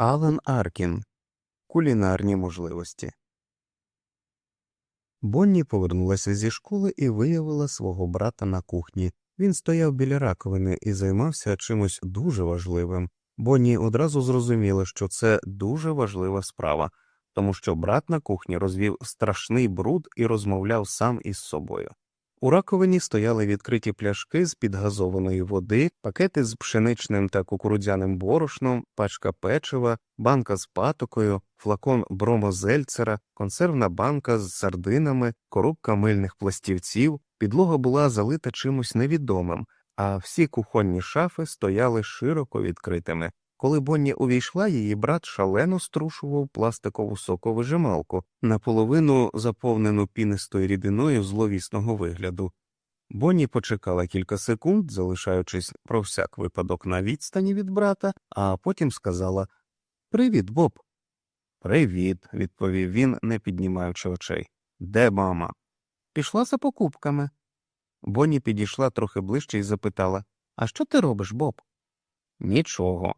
Алан Аркін Кулінарні можливості. Бонні повернулася зі школи і виявила свого брата на кухні. Він стояв біля раковини і займався чимось дуже важливим. Бонні одразу зрозуміла, що це дуже важлива справа, тому що брат на кухні розвів страшний бруд і розмовляв сам із собою. У раковині стояли відкриті пляшки з підгазованої води, пакети з пшеничним та кукурудзяним борошном, пачка печива, банка з патокою, флакон бромозельцера, консервна банка з сардинами, коробка мильних пластівців, підлога була залита чимось невідомим, а всі кухонні шафи стояли широко відкритими. Коли Бонні увійшла, її брат шалено струшував пластикову соковижималку, наполовину заповнену пінистою рідиною зловісного вигляду. Бонні почекала кілька секунд, залишаючись про всяк випадок на відстані від брата, а потім сказала Привіт, Боб. Привіт, відповів він, не піднімаючи очей. Де мама? Пішла за покупками. Бонні підійшла трохи ближче і запитала А що ти робиш, Боб? Нічого.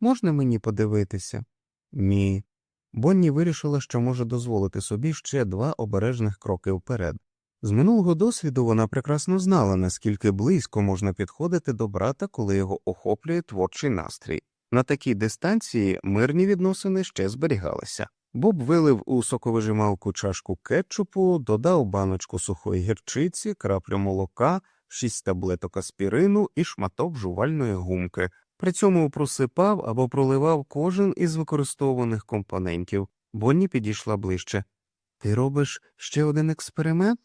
Можна мені подивитися? Ні. Бонні вирішила, що може дозволити собі ще два обережних кроки вперед. З минулого досвіду вона прекрасно знала, наскільки близько можна підходити до брата, коли його охоплює творчий настрій. На такій дистанції мирні відносини ще зберігалися. Боб вилив у соковижималку чашку кетчупу, додав баночку сухої гірчиці, краплю молока, шість таблеток аспірину і шматок жувальної гумки, при цьому просипав або проливав кожен із використовуваних компонентів. Бонні підійшла ближче. Ти робиш ще один експеримент?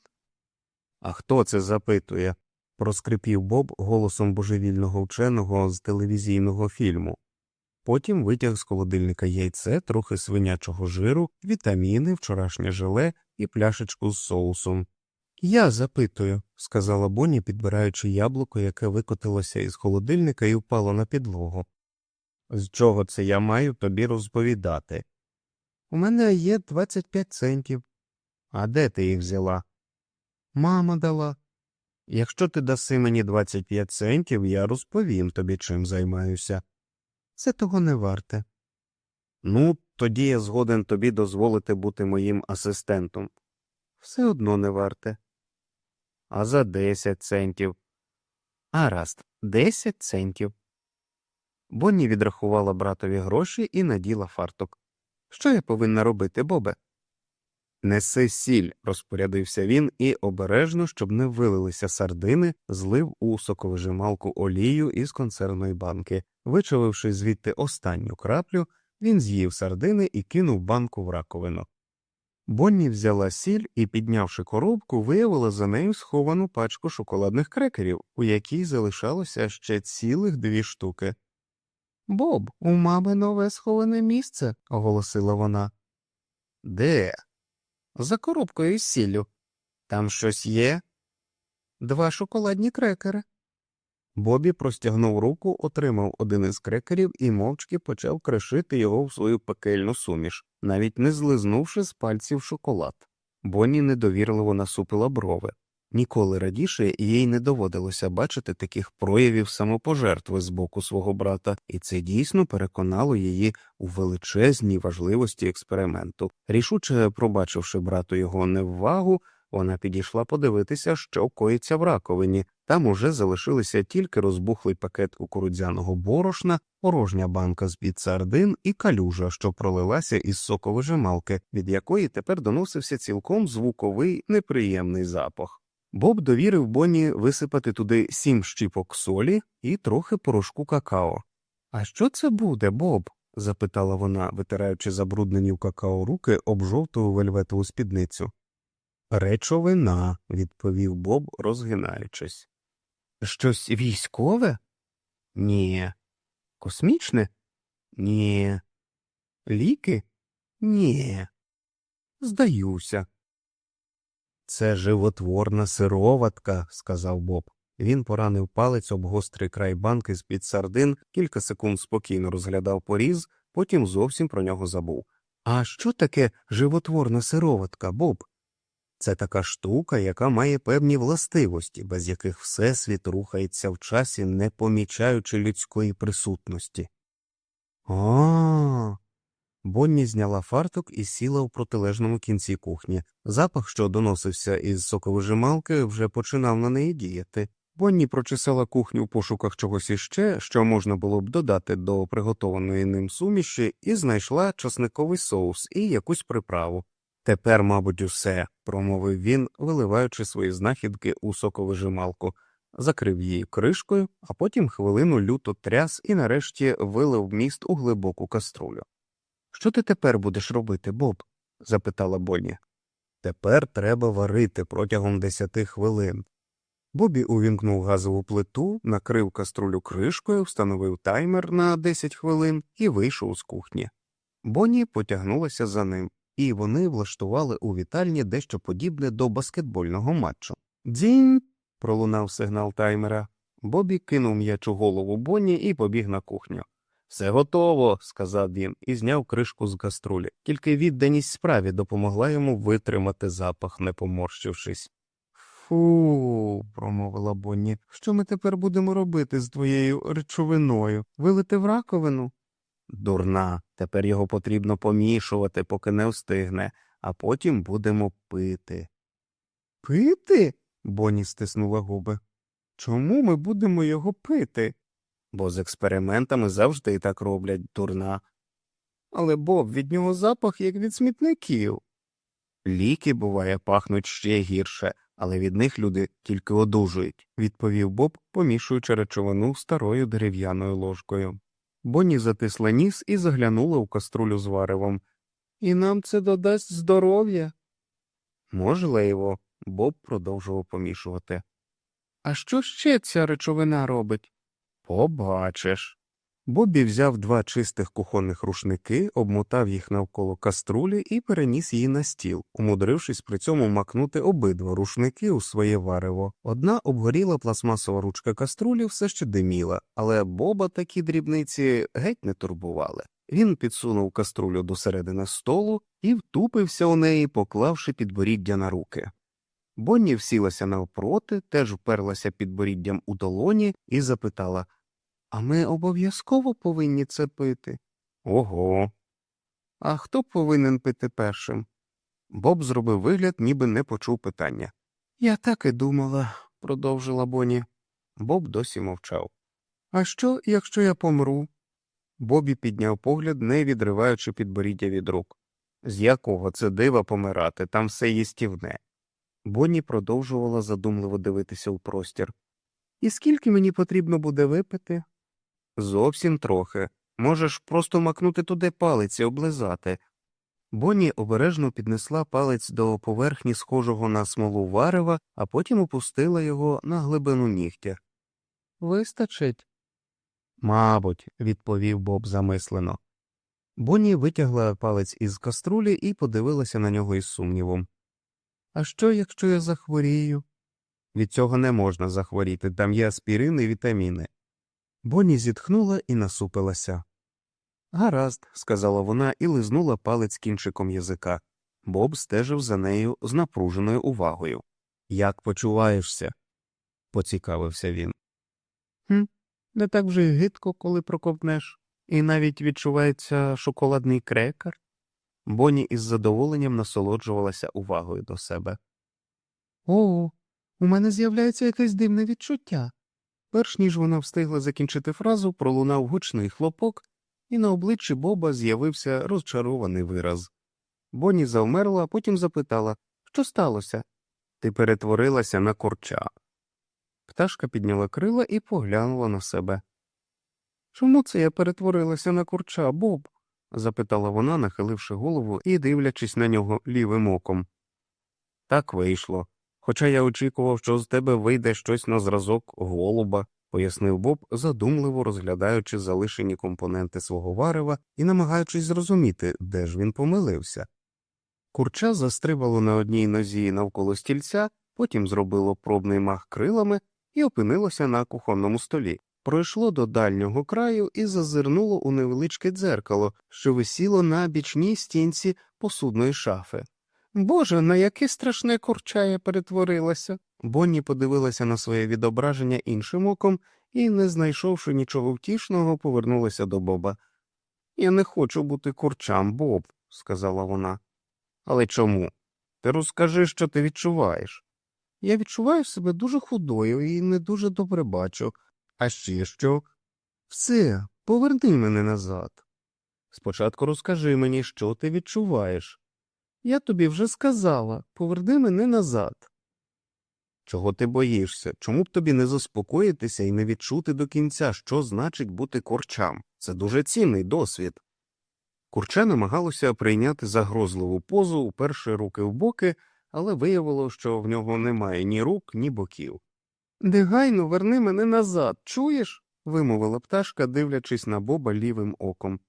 А хто це запитує? проскрипів Боб голосом божевільного вченого з телевізійного фільму. Потім витяг з холодильника яйце, трохи свинячого жиру, вітаміни, вчорашнє желе і пляшечку з соусом. Я запитую, сказала Бонні, підбираючи яблуко, яке викотилося із холодильника і впало на підлогу. З чого це я маю тобі розповідати? У мене є 25 центів. А де ти їх взяла? Мама дала. Якщо ти даси мені 25 центів, я розповім тобі, чим займаюся. Це того не варте. Ну, тоді я згоден тобі дозволити бути моїм асистентом. Все одно не варте. А за 10 центів. Гаразд, 10 центів. Бонні відрахувала братові гроші і наділа фартук. Що я повинна робити, Бобе? Неси сіль, розпорядився він і обережно, щоб не вилилися сардини, злив у соковижималку олію із консервної банки. Вичавивши звідти останню краплю, він з'їв сардини і кинув банку в раковину. Бонні взяла сіль і, піднявши коробку, виявила за нею сховану пачку шоколадних крекерів, у якій залишалося ще цілих дві штуки. Боб, у мами нове сховане місце, оголосила вона. Де? За коробкою із сіллю. Там щось є? Два шоколадні крекери. Бобі простягнув руку, отримав один із крекерів і мовчки почав кришити його в свою пекельну суміш, навіть не злизнувши з пальців шоколад. Бонні недовірливо насупила брови. Ніколи радіше їй не доводилося бачити таких проявів самопожертви з боку свого брата, і це дійсно переконало її у величезній важливості експерименту. Рішуче пробачивши брату його неввагу, вона підійшла подивитися, що коїться в раковині. Там уже залишилися тільки розбухлий пакет кукурудзяного борошна, порожня банка з під сардин і калюжа, що пролилася із соковижималки, від якої тепер доносився цілком звуковий неприємний запах. Боб довірив Бонні висипати туди сім щіпок солі і трохи порошку какао. А що це буде, Боб? запитала вона, витираючи забруднені в какао руки об жовту вельветову спідницю. Речовина, відповів Боб, розгинаючись. Щось військове? Ні. Космічне? Ні. Ліки? Ні. Здаюся. Це животворна сироватка, сказав Боб. Він поранив палець об гострий край банки з під сардин, кілька секунд спокійно розглядав поріз, потім зовсім про нього забув. А що таке животворна сироватка, Боб? Це така штука, яка має певні властивості, без яких всесвіт рухається в часі, не помічаючи людської присутності. А. Бонні зняла фартук і сіла в протилежному кінці кухні. Запах, що доносився із соковижималки, вже починав на неї діяти. Бонні прочесала кухню в пошуках чогось іще, що можна було б додати до приготованої ним суміші, і знайшла часниковий соус і якусь приправу. Тепер, мабуть, усе, промовив він, виливаючи свої знахідки у соковижималку, закрив її кришкою, а потім хвилину люто тряс і нарешті вилив міст у глибоку каструлю. Що ти тепер будеш робити, Боб? запитала Бонні. Тепер треба варити протягом десяти хвилин. Бобі увімкнув газову плиту, накрив каструлю кришкою, встановив таймер на 10 хвилин і вийшов з кухні. Бонні потягнулася за ним, і вони влаштували у вітальні дещо подібне до баскетбольного матчу. Дзінь. пролунав сигнал таймера. Бобі кинув м'яч у голову Бонні і побіг на кухню. Все готово, сказав він і зняв кришку з каструлі. Тільки відданість справі допомогла йому витримати запах, не поморщившись. Фу, промовила Бонні. Що ми тепер будемо робити з твоєю речовиною? Вилити в раковину? Дурна, тепер його потрібно помішувати, поки не встигне, а потім будемо пити. Пити? Бонні стиснула губи. Чому ми будемо його пити? Бо з експериментами завжди так роблять, дурна. Але Боб, від нього запах, як від смітників. Ліки, буває, пахнуть ще гірше, але від них люди тільки одужують, відповів Боб, помішуючи речовину старою дерев'яною ложкою. Бонні затисла ніс і заглянула у каструлю з варевом. І нам це додасть здоров'я. Можливо, Боб продовжував помішувати. А що ще ця речовина робить? Побачиш. Бобі взяв два чистих кухонних рушники, обмотав їх навколо каструлі і переніс її на стіл, умудрившись при цьому макнути обидва рушники у своє варево. Одна обгоріла пластмасова ручка каструлі все ще диміла, але Боба такі дрібниці геть не турбували. Він підсунув каструлю до середини столу і втупився у неї, поклавши підборіддя на руки. Бонні всілася навпроти, теж вперлася підборіддям у долоні і запитала А ми обов'язково повинні це пити? Ого. А хто повинен пити першим? Боб зробив вигляд, ніби не почув питання. Я так і думала, продовжила Бонні. Боб досі мовчав. А що, якщо я помру? Бобі підняв погляд, не відриваючи підборіддя від рук. З якого це дива помирати, там все їстівне. Бонні продовжувала задумливо дивитися у простір. І скільки мені потрібно буде випити? Зовсім трохи. Можеш просто макнути туди палець і облизати. Бонні обережно піднесла палець до поверхні схожого на смолу варева, а потім опустила його на глибину нігтя. Вистачить. Мабуть, відповів Боб замислено. Бонні витягла палець із каструлі і подивилася на нього із сумнівом. А що, якщо я захворію? Від цього не можна захворіти, там є аспірин і вітаміни. Бонні зітхнула і насупилася. Гаразд, сказала вона і лизнула палець кінчиком язика. Боб стежив за нею з напруженою увагою. Як почуваєшся? поцікавився він. «Хм, Не так вже й гидко, коли проковтнеш, і навіть відчувається шоколадний крекер. Бонні із задоволенням насолоджувалася увагою до себе. О, у мене з'являється якесь дивне відчуття. Перш ніж вона встигла закінчити фразу, пролунав гучний хлопок, і на обличчі Боба з'явився розчарований вираз. Бонні завмерла, а потім запитала Що сталося? Ти перетворилася на курча. Пташка підняла крила і поглянула на себе. Чому це я перетворилася на курча, Боб? запитала вона, нахиливши голову і дивлячись на нього лівим оком. Так вийшло. Хоча я очікував, що з тебе вийде щось на зразок голуба, пояснив Боб, задумливо розглядаючи залишені компоненти свого варева і намагаючись зрозуміти, де ж він помилився. Курча застрибало на одній нозі навколо стільця, потім зробило пробний мах крилами і опинилося на кухонному столі. Пройшло до дальнього краю і зазирнуло у невеличке дзеркало, що висіло на бічній стінці посудної шафи. Боже, на яке страшне курча я перетворилася. Бонні подивилася на своє відображення іншим оком і, не знайшовши нічого втішного, повернулася до Боба. Я не хочу бути курчам, Боб, сказала вона. Але чому? Ти розкажи, що ти відчуваєш. Я відчуваю себе дуже худою і не дуже добре бачу. А ще що? Все, поверни мене назад. Спочатку розкажи мені, що ти відчуваєш. Я тобі вже сказала, поверни мене назад. Чого ти боїшся? Чому б тобі не заспокоїтися і не відчути до кінця, що значить бути корчам? Це дуже цінний досвід. Курча намагалося прийняти загрозливу позу, уперши руки в боки, але виявило, що в нього немає ні рук, ні боків. Негайно верни мене назад, чуєш? вимовила пташка, дивлячись на Боба лівим оком.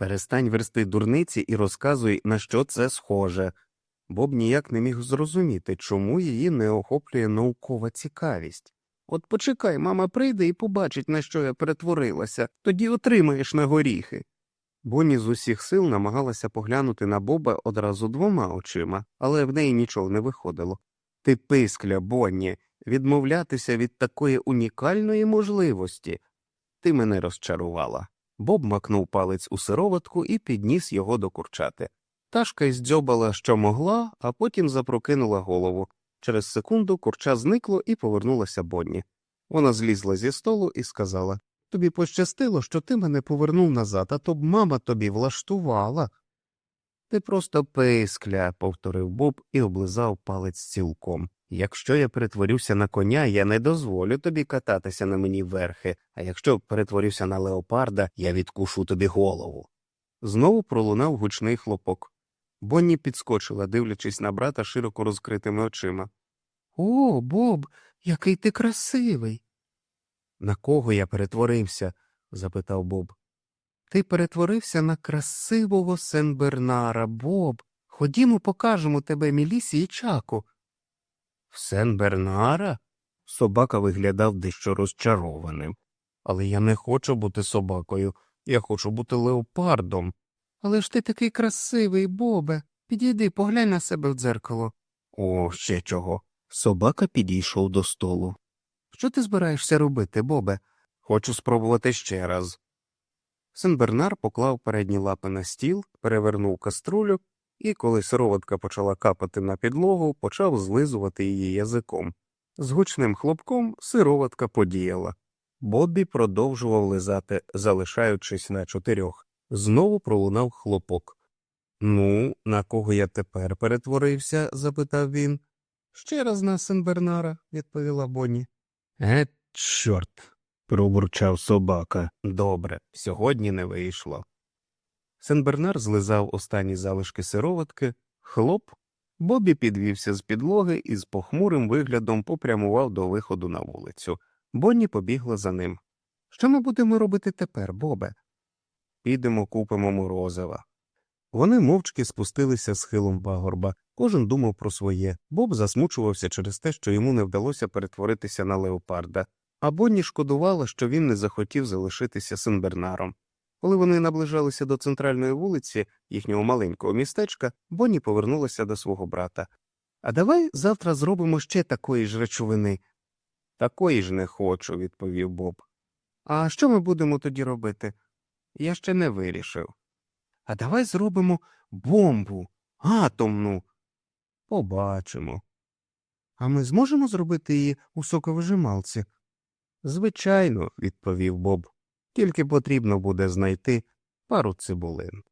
Перестань версти дурниці і розказуй, на що це схоже. Боб ніяк не міг зрозуміти, чому її не охоплює наукова цікавість. От почекай, мама прийде і побачить, на що я перетворилася, тоді отримаєш на горіхи. Бонні з усіх сил намагалася поглянути на Боба одразу двома очима, але в неї нічого не виходило. Ти пискля, Бонні, відмовлятися від такої унікальної можливості. Ти мене розчарувала. Боб макнув палець у сироватку і підніс його до курчати. Ташка іздзьобала, що могла, а потім запрокинула голову. Через секунду курча зникло і повернулася Бонні. Вона злізла зі столу і сказала Тобі пощастило, що ти мене повернув назад, а то б мама тобі влаштувала. Ти просто пискля, повторив Боб і облизав палець цілком. Якщо я перетворюся на коня, я не дозволю тобі кататися на мені верхи, а якщо перетворюся на леопарда, я відкушу тобі голову. Знову пролунав гучний хлопок. Бонні підскочила, дивлячись на брата широко розкритими очима. О, Боб, який ти красивий. На кого я перетворився? запитав Боб. Ти перетворився на красивого Сен-Бернара, Боб. Ходімо, покажемо тебе Мілісі і чаку. В Сен-Бернара? Собака виглядав дещо розчарованим. Але я не хочу бути собакою, я хочу бути леопардом. Але ж ти такий красивий, Бобе. Підійди, поглянь на себе в дзеркало. О, ще чого. Собака підійшов до столу. Що ти збираєшся робити, Бобе? Хочу спробувати ще раз. Сен-Бернар поклав передні лапи на стіл, перевернув каструлю і, коли сироватка почала капати на підлогу, почав злизувати її язиком. З гучним хлопком сироватка подіяла. Боббі продовжував лизати, залишаючись на чотирьох. Знову пролунав хлопок. Ну, на кого я тепер перетворився? запитав він. Ще раз на Сен-Бернара, відповіла Бонні. Е, чорт. пробурчав собака. Добре, сьогодні не вийшло. Сен-Бернар злизав останні залишки сироватки, хлоп. Бобі підвівся з підлоги і з похмурим виглядом попрямував до виходу на вулицю. Бонні побігла за ним. Що ми будемо робити тепер, Бобе? Підемо купимо морозива. Вони мовчки спустилися схилом пагорба. Кожен думав про своє. Боб засмучувався через те, що йому не вдалося перетворитися на леопарда, а Бонні шкодувала, що він не захотів залишитися Сен-Бернаром. Коли вони наближалися до центральної вулиці, їхнього маленького містечка, Бонні повернулася до свого брата. А давай завтра зробимо ще такої ж речовини. Такої ж не хочу, відповів Боб. А що ми будемо тоді робити? Я ще не вирішив. А давай зробимо бомбу, атомну. Побачимо. А ми зможемо зробити її у соковижималці? Звичайно, відповів Боб. Тільки потрібно буде знайти пару цибулин.